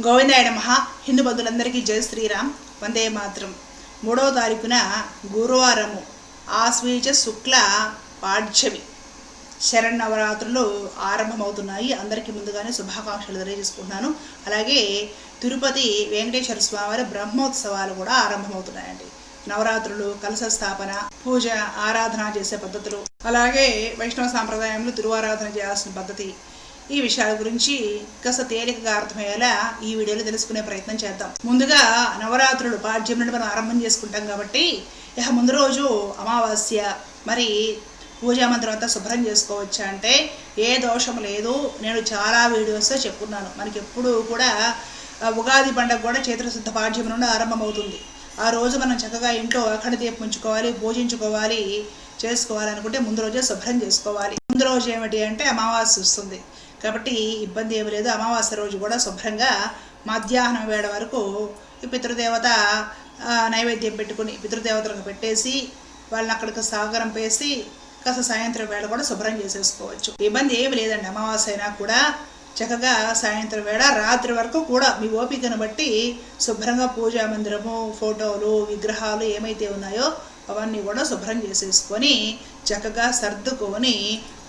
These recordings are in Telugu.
గోవిందాయ మహా హిందూ బంధులందరికీ జై శ్రీరామ్. వందే మాత్రం. మూడవ తారీఖున గురువారము. ఆశ్వీజ శుక్ల పాఠ్యమి శరణవరాత్రులు ఆరంభమవుతున్నాయి. అందరికీ ముందుగానే శుభాకాంక్షలు తెలియజేసుకుంటున్నాను. అలాగే తిరుపతి వెంకటేశ్వర స్వామివారి బ్రహ్మోత్సవాలు కూడా ఆరంభమవుతున్నాయండి. నవరాత్రులు కలశ స్థాపన పూజ ఆరాధన చేసే పద్ధతులు. అలాగే వైష్ణవ సాంప్రదాయంలో తిరువారాధన చేయాల్సిన పద్ధతి. ఈ విషయాల గురించి కాస్త తేలికగా అర్థమయ్యేలా ఈ వీడియోలో తెలుసుకునే ప్రయత్నం చేద్దాం. ముందుగా నవరాత్రులు పాడ్యం నుండి మనం ఆరంభం చేసుకుంటాం కాబట్టి ఇక ముందు రోజు అమావాస్య. మరి పూజా మంత్రం అంతా శుభ్రం చేసుకోవచ్చా అంటే ఏ దోషం లేదు నేను చాలా వీడియోస్ చెప్పుకున్నాను మనకి ఎప్పుడు కూడా ఉగాది పండుగ కూడా చైత్రశుద్ధ పాఠ్యం నుండి ఆరంభమవుతుంది. ఆ రోజు మనం చక్కగా ఇంట్లో అఖండ దీపం ఉంచుకోవాలి పూజించుకోవాలి చేసుకోవాలి అనుకుంటే ముందు రోజే శుభ్రం చేసుకోవాలి. ముందు రోజు ఏమిటి అంటే అమావాస్య వస్తుంది. కాబట్టి ఇబ్బంది ఏమి లేదు. అమావాస్య రోజు కూడా శుభ్రంగా మధ్యాహ్నం వేళ వరకు ఈ పితృదేవత నైవేద్యం పెట్టుకుని పితృదేవతలకు పెట్టేసి వాళ్ళని అక్కడికి సాగరం పేసి కాస్త సాయంత్రం వేళ కూడా శుభ్రం చేసేసుకోవచ్చు. ఇబ్బంది ఏమి లేదండి. అమావాస్య అయినా కూడా చక్కగా సాయంత్రం వేళ రాత్రి వరకు కూడా మీ ఓపికను బట్టి శుభ్రంగా పూజా మందిరము ఫోటోలు విగ్రహాలు ఏమైతే ఉన్నాయో అవన్నీ కూడా శుభ్రం చేసేసుకొని చక్కగా సర్దుకొని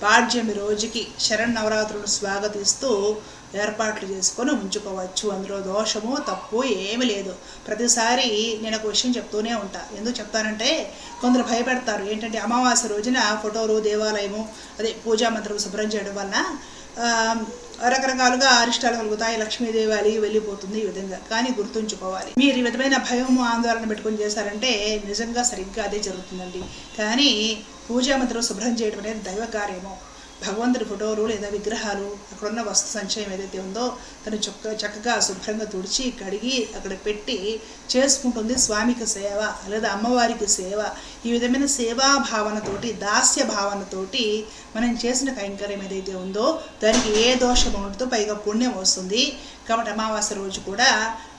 పాడ్యమి రోజుకి శరణ్ స్వాగతిస్తూ ఏర్పాట్లు చేసుకొని ఉంచుకోవచ్చు. అందులో దోషము తప్పు ఏమీ లేదు. ప్రతిసారి నేను ఒక విషయం చెప్తూనే ఉంటా. ఎందుకు చెప్తానంటే కొందరు భయపెడతారు. ఏంటంటే అమావాస్య రోజున ఫోటోలు దేవాలయము అదే పూజా మంత్రం శుభ్రం చేయడం వలన రకరకాలుగా అరిష్టాలు కలుగుతాయి. లక్ష్మీదేవి అలిగి వెళ్ళిపోతుంది ఈ విధంగా. కానీ గుర్తుంచుకోవాలి. మీరు ఈ విధమైన భయము ఆందోళన పెట్టుకొని చేశారంటే నిజంగా సరిగ్గా అదే జరుగుతుందండి. కానీ పూజా మంత్రం శుభ్రం చేయడం అనేది దైవ కార్యము భగవంతుడి ఫోటోలు లేదా విగ్రహాలు అక్కడున్న వస్తు సంచయం ఏదైతే ఉందో తను చక్క చక్కగా శుభ్రంగా తుడిచి కడిగి అక్కడ పెట్టి చేసుకుంటుంది స్వామికి సేవ లేదా అమ్మవారికి సేవ. ఈ విధమైన సేవా భావనతోటి దాస్య భావనతోటి మనం చేసిన కైంకర్యం ఏదైతే ఉందో దానికి ఏ దోషం ఉండదు పైగా పుణ్యం వస్తుంది. కాబట్టి అమావాస్య రోజు కూడా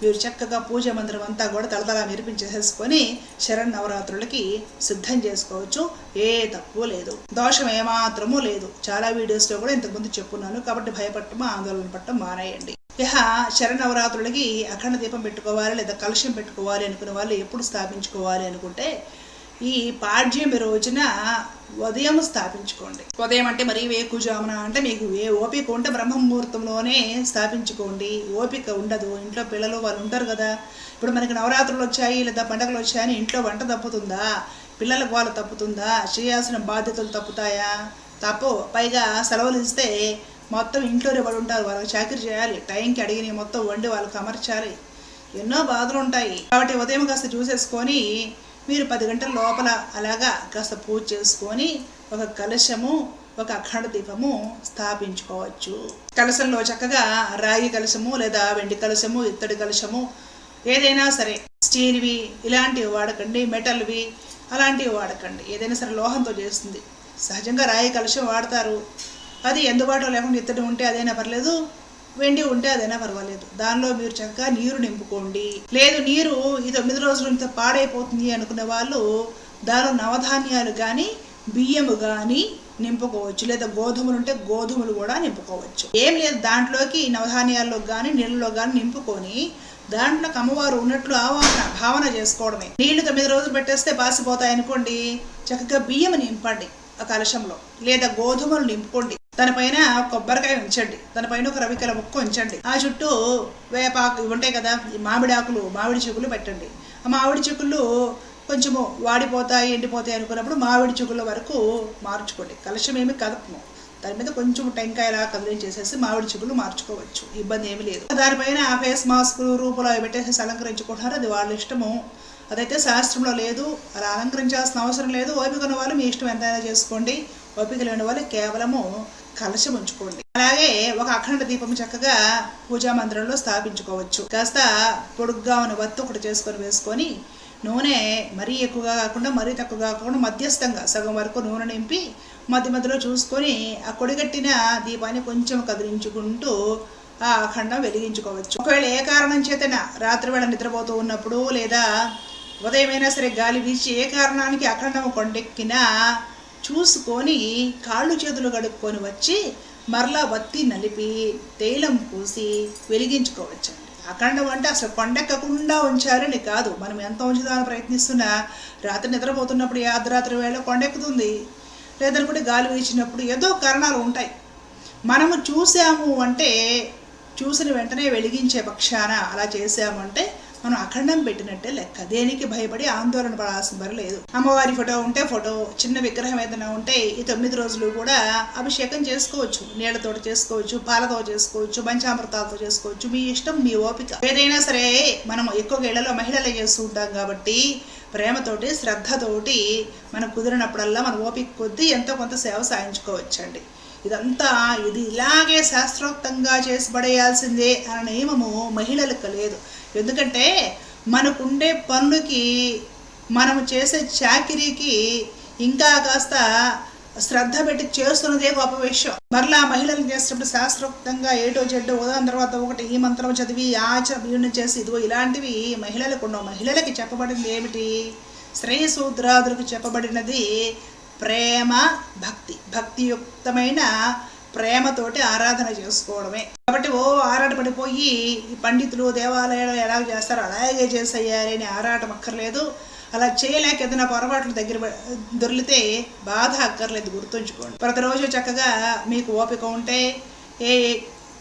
మీరు చక్కగా పూజ మందిరం అంతా కూడా తలతలా మెరిపించేసేసుకొని శరణ్ నవరాత్రులకి సిద్ధం చేసుకోవచ్చు. ఏ తప్పు లేదు. దోషం ఏమాత్రమూ లేదు. చాలా వీడియోస్లో కూడా ఇంతకుముందు చెప్పున్నాను. కాబట్టి భయపడటం ఆందోళన పడటం మానేయండి. ఇహ శరణవరాత్రులకి అఖండ దీపం పెట్టుకోవాలి లేదా కలుషం పెట్టుకోవాలి అనుకునే వాళ్ళు ఎప్పుడు స్థాపించుకోవాలి అనుకుంటే ఈ పాడ్యమి రోజున ఉదయం స్థాపించుకోండి. ఉదయం అంటే మరి వేకుజామున అంటే మీకు ఏ ఓపిక ఉంటే బ్రహ్మ ముహూర్తంలోనే స్థాపించుకోండి. ఓపిక ఉండదు. ఇంట్లో పిల్లలు వాళ్ళు ఉంటారు కదా. ఇప్పుడు మనకి నవరాత్రులు వచ్చాయి లేదా పండగలు వచ్చాయని ఇంట్లో వంట తప్పుతుందా? పిల్లలకు వాళ్ళు తప్పుతుందా? చేయాల్సిన బాధ్యతలు తప్పుతాయా? తప్పు. పైగా సెలవులు ఇస్తే మొత్తం ఇంట్లోనే పడి ఉంటారు. వాళ్ళకి చాకరీ చేయాలి. టైంకి అడిగిన మొత్తం వండి వాళ్ళకి అమర్చాలి. ఎన్నో బాధలు ఉంటాయి. కాబట్టి ఉదయం కాస్త చూసేసుకొని మీరు పది గంటల లోపల అలాగా కాస్త పూజ చేసుకొని ఒక కలశము ఒక అఖండ దీపము స్థాపించుకోవచ్చు. కలశంలో చక్కగా రాగి కలశము లేదా వెండి కలశము ఇత్తడి కలశము ఏదైనా సరే స్టీల్వి ఇలాంటివి వాడకండి మెటల్వి అలాంటివి వాడకండి. ఏదైనా సరే లోహంతో చేస్తుంది. సహజంగా రాయి కలశం వాడతారు. అది అందుబాటులో లేకుండా ఇత్తడి ఉంటే అదైనా పర్లేదు. వెండి ఉంటే అదైనా పర్వాలేదు. దానిలో మీరు చక్కగా నీరు నింపుకోండి. లేదు నీరు ఈ తొమ్మిది రోజులు ఇంత పాడైపోతుంది అనుకునే వాళ్ళు దానిలో నవధాన్యాలు కానీ బియ్యము కానీ నింపుకోవచ్చు. లేదా గోధుమలు ఉంటే గోధుమలు కూడా నింపుకోవచ్చు. ఏం లేదు దాంట్లోకి నవధాన్యాల్లో కానీ నీళ్ళలో కానీ నింపుకొని దాంట్లో అమ్మవారు ఉన్నట్లు ఆవాహన భావన చేసుకోవడమే. నీళ్ళు తొమ్మిది రోజులు పెట్టేస్తే బాసిపోతాయి అనుకోండి చక్కగా బియ్యం నింపండి ఆ కలశంలో. లేదా గోధుమలు నింపుకోండి. దానిపైన కొబ్బరికాయ ఉంచండి. దానిపైన ఒక రవికల ముక్క ఉంచండి. ఆ చుట్టూ వేపాకు ఇవి ఉంటాయి కదా ఈ మామిడి ఆకులు మామిడి చిగులు పెట్టండి. ఆ మామిడి చిగుళ్ళు కొంచెము వాడిపోతాయి ఎండిపోతాయి అనుకున్నప్పుడు మామిడి చిగుళ్ళ వరకు మార్చుకోండి. కలశం ఏమి కదపము. దాని మీద కొంచెం టెంకాయలా కదిలించేసేసి మామిడి చిగులు మార్చుకోవచ్చు. ఇబ్బంది ఏమీ లేదు. దానిపైన ఆ ఫేస్ మాస్కులు రూపంలో అవి పెట్టేసి అలంకరించుకుంటున్నారు. అది వాళ్ళ ఇష్టము. అదైతే శాస్త్రంలో లేదు. అలా అలంకరించాల్సిన అవసరం లేదు. ఓపిక ఉన్న వాళ్ళు మీ ఇష్టం ఎంతైనా చేసుకోండి. ఓపిక లేని వాళ్ళు కేవలము కలశం ఉంచుకోండి. అలాగే ఒక అఖండ దీపం చక్కగా పూజా మందిరంలో స్థాపించుకోవచ్చు. కాస్త పొడుగ్గా ఉన్న వత్తు ఒకటి చేసుకొని వేసుకొని నూనె మరీ ఎక్కువగా కాకుండా మరీ తక్కువ కాకుండా మధ్యస్థంగా సగం వరకు నూనె నింపి మధ్య మధ్యలో చూసుకొని ఆ కొడిగట్టిన దీపాన్ని కొంచెం కదిలించుకుంటూ ఆ అఖండం వెలిగించుకోవచ్చు. ఒకవేళ ఏ కారణం చేతన రాత్రివేళ నిద్రపోతూ ఉన్నప్పుడు లేదా ఉదయమైనా సరే గాలి వీచి ఏ కారణానికి అఖండం కొండెక్కినా చూసుకొని కాళ్ళు చేతులు కడుక్కొని వచ్చి మరలా వత్తి నలిపి తైలం పూసి వెలిగించుకోవచ్చండి. అఖండం అంటే అసలు కొండెక్కకుండా ఉంచారని కాదు. మనం ఎంత ఉంచుదామని ప్రయత్నిస్తున్నా రాత్రి నిద్రపోతున్నప్పుడు యాదరాత్రి అర్ధరాత్రి వేళ కొండెక్కుతుంది. లేదనుకుంటే గాలి వీచినప్పుడు ఏదో కారణాలు ఉంటాయి. మనము చూసాము అంటే చూసిన వెంటనే వెలిగించే పక్షాన అలా చేసాము అంటే మనం అఖండం పెట్టినట్టే లెక్క. దేనికి భయపడి ఆందోళన పడాల్సిన పని లేదు. అమ్మవారి ఫోటో ఉంటే ఫోటో చిన్న విగ్రహం ఏదైనా ఉంటే ఈ తొమ్మిది రోజులు కూడా అభిషేకం చేసుకోవచ్చు. నీళ్ళతో చేసుకోవచ్చు పాలతో చేసుకోవచ్చు పంచామృతాలతో చేసుకోవచ్చు. మీ ఇష్టం మీ ఓపిక. ఏదైనా సరే మనం ఎక్కువగా ఇళ్ళలో మహిళలే చేస్తూ ఉంటాం కాబట్టి ప్రేమతోటి శ్రద్ధతోటి మనం కుదిరినప్పుడల్లా మన ఓపిక కొద్దీ ఎంతో కొంత సేవ సాధించుకోవచ్చండి. ఇదంతా ఇది ఇలాగే శాస్త్రోక్తంగా చేసి పడేయాల్సిందే అనే నియమము మహిళలకు లేదు. ఎందుకంటే మనకుండే పనులకి మనము చేసే చాకిరీకి ఇంకా కాస్త శ్రద్ధ పెట్టి చేస్తున్నదే గొప్ప విషయం. మరలా మహిళలు చేసేటప్పుడు శాస్త్రోక్తంగా ఏటో జడ్డో ఉదాహరణ తర్వాత ఒకటి ఈ మంత్రం చదివి ఆచర చదివి చేసి ఇదిగో ఇలాంటివి మహిళలకు ఉండవు. మహిళలకి చెప్పబడింది ఏమిటి? శ్రేయసూద్రాదులకు చెప్పబడినది ప్రేమ భక్తి భక్తియుక్తమైన ప్రేమతోటి ఆరాధన చేసుకోవడమే. కాబట్టి ఓ ఆరాటపడిపోయి ఈ పండితులు దేవాలయాలు ఎలా చేస్తారో అలాగే చేసేయాలి అని ఆరాటం అక్కర్లేదు. అలా చేయలేక ఏదైనా పొరపాట్లు దగ్గర దొరికితే బాధ అక్కర్లేదు గుర్తుంచుకోండి. ప్రతిరోజు చక్కగా మీకు ఓపిక ఉంటే ఏ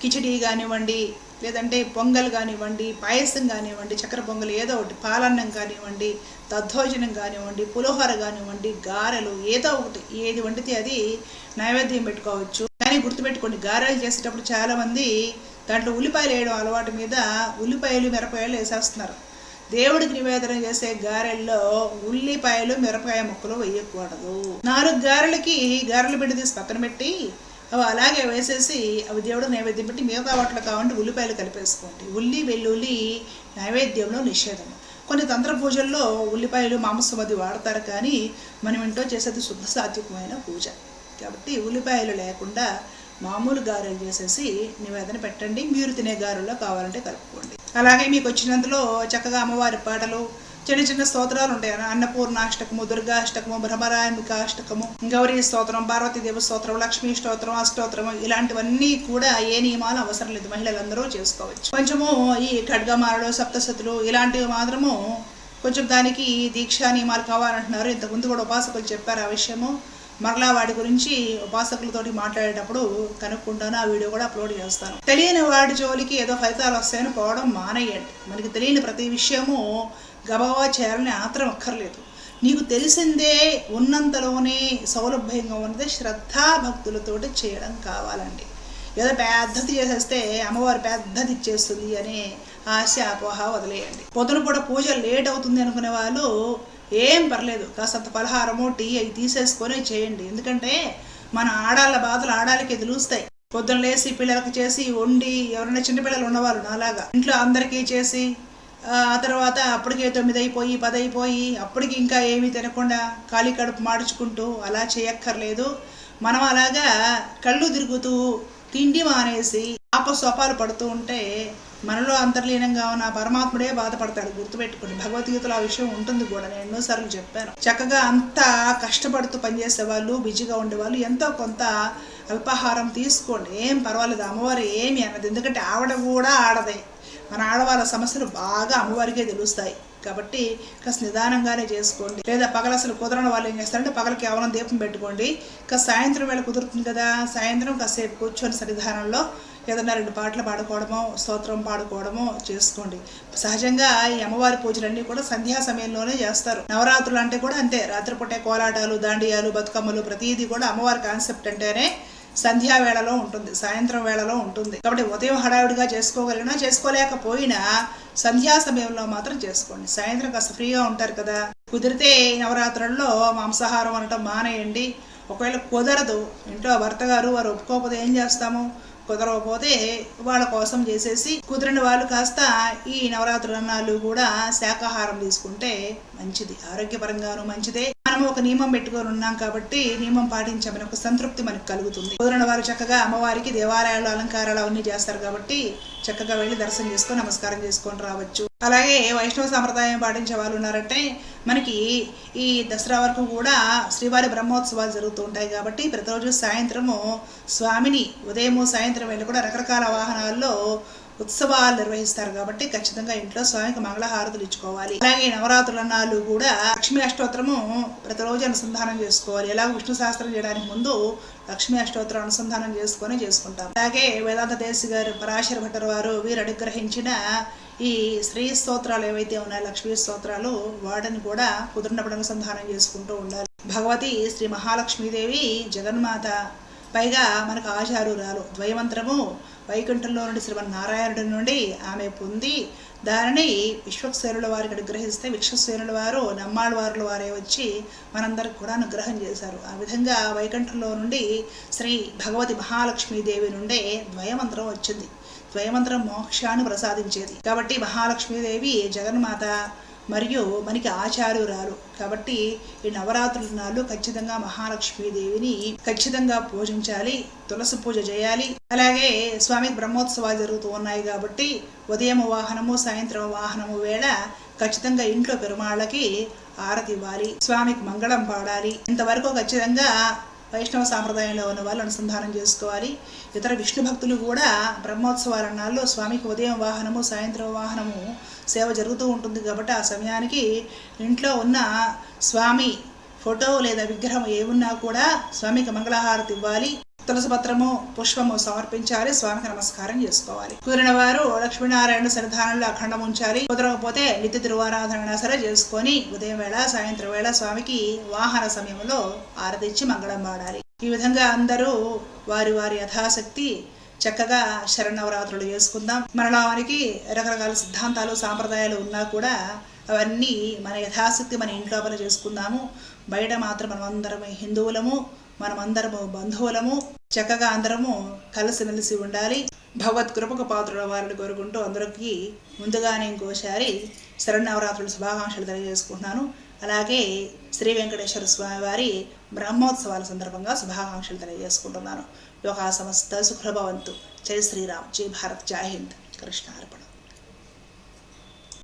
కిచిడి కానివ్వండి లేదంటే పొంగల్ కానివ్వండి పాయసం కానివ్వండి చక్కెర పొంగల్ ఏదో ఒకటి పాలన్నం కానివ్వండి దద్దోజనం కానివ్వండి పులిహోర కానివ్వండి గారెలు ఏదో ఒకటి ఏది వండితే అది నైవేద్యం పెట్టుకోవచ్చు. కానీ గుర్తుపెట్టుకోండి గారెలు చేసేటప్పుడు చాలామంది దాంట్లో ఉల్లిపాయలు వేయడం అలవాటు మీద ఉల్లిపాయలు మిరపకాయలు వేసేస్తున్నారు. దేవుడికి నివేదన చేసే గారెల్లో ఉల్లిపాయలు మిరపకాయ ముక్కలు వేయకూడదు. నాలుగు గారెలకి గారెలు పెట్టి తీసి పక్కన పెట్టి అవి అలాగే వేసేసి అవి దేవుడు నైవేద్యం పెట్టి మిగతా వాటిలో కావాలంటే ఉల్లిపాయలు కలిపేసుకోండి. ఉల్లి వెల్లుల్లి నైవేద్యంలో నిషేధం. కొన్ని తంత్ర పూజల్లో ఉల్లిపాయలు మాంసం అది వాడతారు కానీ మనం ఇంట్లో చేసేది శుద్ధ సాత్వికమైన పూజ. కాబట్టి ఉల్లిపాయలు లేకుండా మామూలు గారెలు చేసేసి నివేదన పెట్టండి. మీరు తినే గారెల్లో కావాలంటే కలుపుకోండి. అలాగే మీకు వచ్చినందులో చక్కగా అమ్మవారి పాటలు చిన్న చిన్న స్తోత్రాలు ఉంటాయి అన్నపూర్ణాష్టకము దుర్గాష్టకము భ్రమరాంబికాష్టకము గౌరీ స్తోత్రం పార్వతీదేవి స్తోత్రం లక్ష్మీ స్తోత్రం అష్టోత్రము ఇలాంటివన్నీ కూడా ఏ నియమాలు అవసరం లేదు. మహిళలందరూ చేసుకోవచ్చు. కొంచెము ఈ ఖడ్గమాలలు సప్తసతులు ఇలాంటివి మాత్రము కొంచెం దానికి దీక్షా నియమాలు కావాలంటున్నారు. ఇంతకుముందు కూడా ఉపాసకులు చెప్పారు ఆ విషయము. మరలా వాటి గురించి ఉపాసకులతోటి మాట్లాడేటప్పుడు కనుక్కుంటాను. ఆ వీడియో కూడా అప్లోడ్ చేస్తాను. తెలియని వాడి జోలికి ఏదో ఫలితాలు వస్తాయని పోవడం మానేయండి. మనకి తెలియని ప్రతి విషయము గబగబా చేయాలని ఆత్రం అక్కర్లేదు. నీకు తెలిసిందే ఉన్నంతలోనే సౌలభ్యంగా ఉన్నది శ్రద్ధాభక్తులతోటి చేయడం కావాలండి. ఏదో పెద్దది చేసేస్తే అమ్మవారు పెద్దది ఇచ్చేస్తుంది అనే ఆశ అపోహ వదిలేయండి. పొద్దున పూట పూజ లేట్ అవుతుంది అనుకునే వాళ్ళు ఏం పర్లేదు. కాసంత పలహారము టీ అవి తీసేసుకొని చేయండి. ఎందుకంటే మన ఆడాళ్ళ బాధలు ఆడాలకి తెలుస్తాయి పొద్దున లేసి పిల్లలకి చేసి వండి ఎవరైనా చిన్నపిల్లలు ఉన్నవాళ్ళు నాలాగా ఇంట్లో అందరికీ చేసి ఆ తర్వాత అప్పటికే తొమ్మిది అయిపోయి పది అయిపోయి అప్పటికి ఇంకా ఏమీ తినకుండా ఖాళీ కడుపు మాడుచుకుంటూ అలా చేయక్కర్లేదు. మనం అలాగా కళ్ళు తిరుగుతూ తిండి మానేసి ఆపసోపాలు పడుతూ ఉంటే మనలో అంతర్లీనంగా ఉన్న పరమాత్ముడే బాధపడతాడు గుర్తుపెట్టుకోండి. భగవద్గీతలో ఆ విషయం ఉంటుంది కూడా నేను ఎన్నోసార్లు చెప్పాను. చక్కగా అంతా కష్టపడుతూ పనిచేసే వాళ్ళు బిజీగా ఉండేవాళ్ళు ఎంతో కొంత అల్పాహారం తీసుకోండి. ఏం పర్వాలేదు అమ్మవారు ఏమి అన్నది ఎందుకంటే ఆవిడ కూడా ఆడదే. మన ఆడవాళ్ళ సమస్యలు బాగా అమ్మవారికే తెలుస్తాయి. కాబట్టి కాస్త నిదానంగానే చేసుకోండి. లేదా పగల అసలు కుదరని వాళ్ళు ఏం చేస్తారంటే పగలకి కేవలం దీపం పెట్టుకోండి. కాస్త సాయంత్రం వేళ కుదురుతుంది కదా సాయంత్రం కాసేపు కూర్చొని సన్నిధానంలో ఏదన్నా రెండు పాటలు పాడుకోవడమో స్తోత్రం పాడుకోవడమో చేసుకోండి. సహజంగా ఈ అమ్మవారి పూజలన్నీ కూడా సంధ్యా సమయంలోనే చేస్తారు. నవరాత్రులు అంటే కూడా అంతే. రాత్రిపూటే కోలాటాలు దాండియాలు బతుకమ్మలు ప్రతిదీ కూడా అమ్మవారి కాన్సెప్ట్ అంటేనే సంధ్యా వేళలో ఉంటుంది సాయంత్రం వేళలో ఉంటుంది. కాబట్టి ఉదయం హడావిడిగా చేసుకోగలిగినా చేసుకోలేకపోయినా సంధ్యా సమయంలో మాత్రం చేసుకోండి. సాయంత్రం కాస్త ఫ్రీగా ఉంటారు కదా. కుదిరితే నవరాత్రుల్లో మాంసాహారం అనటం మానేయండి. ఒకవేళ కుదరదు ఇంట్లో భర్త గారు వారు ఒప్పుకోకపోతే ఏం చేస్తాము? కుదరకపోతే వాళ్ళ కోసం చేసేసి కుదిరిన వాళ్ళు కాస్త ఈ నవరాత్రులన్నాలు కూడా శాకాహారం తీసుకుంటే మంచిది. ఆరోగ్యపరంగాను మంచిదే. మనం ఒక నియమం పెట్టుకొని ఉన్నాం కాబట్టి నియమం పాటించామని ఒక సంతృప్తి మనకు కలుగుతుంది. కుదిరిన వారు చక్కగా అమ్మవారికి దేవాలయాలు అలంకారాలు అవన్నీ చేస్తారు కాబట్టి చక్కగా వెళ్ళి దర్శనం చేసుకొని నమస్కారం చేసుకొని రావచ్చు. అలాగే వైష్ణవ సాంప్రదాయం పాటించే వాళ్ళు ఉన్నారంటే మనకి ఈ దసరా వరకు కూడా శ్రీవారి బ్రహ్మోత్సవాలు జరుగుతూ ఉంటాయి కాబట్టి ప్రతిరోజు సాయంత్రము స్వామిని ఉదయము సాయంత్రం వెళ్ళి కూడా రకరకాల వాహనాల్లో ఉత్సవాలు నిర్వహిస్తారు కాబట్టి ఖచ్చితంగా ఇంట్లో స్వామికి మంగళహారతులు ఇచ్చుకోవాలి. అలాగే నవరాత్రుల నాళ్ళు కూడా లక్ష్మీ అష్టోత్తరము ప్రతిరోజు అనుసంధానం చేసుకోవాలి. ఎలా విష్ణు శాస్త్రం చేయడానికి ముందు లక్ష్మీ అష్టోత్తరం అనుసంధానం చేసుకొని చేసుకుంటాం. అలాగే వేదాంత దేశి గారు పరాశర భట్టర్ వారు వీరు అనుగ్రహించిన ఈ స్త్రీ స్తోత్రాలు ఏవైతే ఉన్నాయో లక్ష్మీ స్తోత్రాలు వాటిని కూడా కుదిరినప్పుడు అనుసంధానం చేసుకుంటూ ఉండాలి. భగవతి శ్రీ మహాలక్ష్మీదేవి జగన్మాత పైగా మనకు ఆచారురాలు ద్వయమంత్రము వైకుంఠంలో నుండి శ్రీమన్నారాయణుడి నుండి ఆమె పొంది దానిని విశ్వక్సేనుల వారికి అనుగ్రహిస్తే విశ్వక్సేనుల వారు నమ్మాళ్ళ వారుల వారే వచ్చి మనందరికి కూడా అనుగ్రహం చేశారు. ఆ విధంగా వైకుంఠంలో నుండి శ్రీ భగవతి మహాలక్ష్మీదేవి నుండే ద్వయమంత్రం వచ్చింది. ద్వయమంత్రం మోక్షాన్ని ప్రసాదించేది. కాబట్టి మహాలక్ష్మీదేవి జగన్మాత మరియు మనకి ఆచార్యురాలు కాబట్టి ఈ నవరాత్రుల నాళ్ళు ఖచ్చితంగా మహాలక్ష్మీదేవిని ఖచ్చితంగా పూజించాలి తులసి పూజ చేయాలి. అలాగే స్వామి బ్రహ్మోత్సవాలు జరుగుతూ ఉన్నాయి కాబట్టి ఉదయం వాహనము సాయంత్రం వాహనము వేళ ఖచ్చితంగా ఇంట్లో పెరుమాళ్ళకి ఆరతి ఇవ్వాలి స్వామికి మంగళం పాడాలి. ఇంతవరకు ఖచ్చితంగా వైష్ణవ సాంప్రదాయంలో ఉన్న వాళ్ళు అనుసంధానం చేసుకోవాలి. ఇతర విష్ణు భక్తులు కూడా బ్రహ్మోత్సవాల నాళ్ళు స్వామికి ఉదయం వాహనము సాయంత్రం వాహనము సేవ జరుగుతూ ఉంటుంది కాబట్టి ఆ సమయానికి ఇంట్లో ఉన్న స్వామి ఫోటో లేదా విగ్రహం ఏమున్నా కూడా స్వామికి మంగళహారతి ఇవ్వాలి. తులసిపత్రము పుష్పము సమర్పించాలి స్వామికి నమస్కారం చేసుకోవాలి. కుదిరిన వారు లక్ష్మీనారాయణ సన్నిధానంలో అఖండం ఉంచాలి కుదరకపోతే నిత్య తిరువారాధన సరే చేసుకొని ఉదయం వేళ సాయంత్రం వేళ స్వామికి వాహన సమయంలో ఆరతిచ్చి మంగళం పాడాలి. ఈ విధంగా అందరూ వారి వారి యథాశక్తి చక్కగా శరణవరాత్రులు చేసుకుందాం. మనలో రకరకాల సిద్ధాంతాలు సాంప్రదాయాలు ఉన్నా కూడా అవన్నీ మన యథాశక్తి మన ఇంట్లోపల చేసుకుందాము. బయట మాత్రం మనమందరం హిందువులము. మనమందరము బంధువులము చక్కగా అందరము కలిసిమెలిసి ఉండాలి. భగవత్ కృపకు పాత్రుల వారిని కోరుకుంటూ అందరికీ ముందుగానే ఇంకోసారి శరణవరాత్రుల శుభాకాంక్షలు తెలియజేసుకుంటున్నాను. అలాగే శ్రీ వెంకటేశ్వర స్వామి వారి బ్రహ్మోత్సవాల సందర్భంగా శుభాకాంక్షలు తెలియజేసుకుంటున్నాను. యోగా సమస్త సుఖభవంతు జై శ్రీరామ్. జై భారత్. జై హింద్. కృష్ణార్పణ.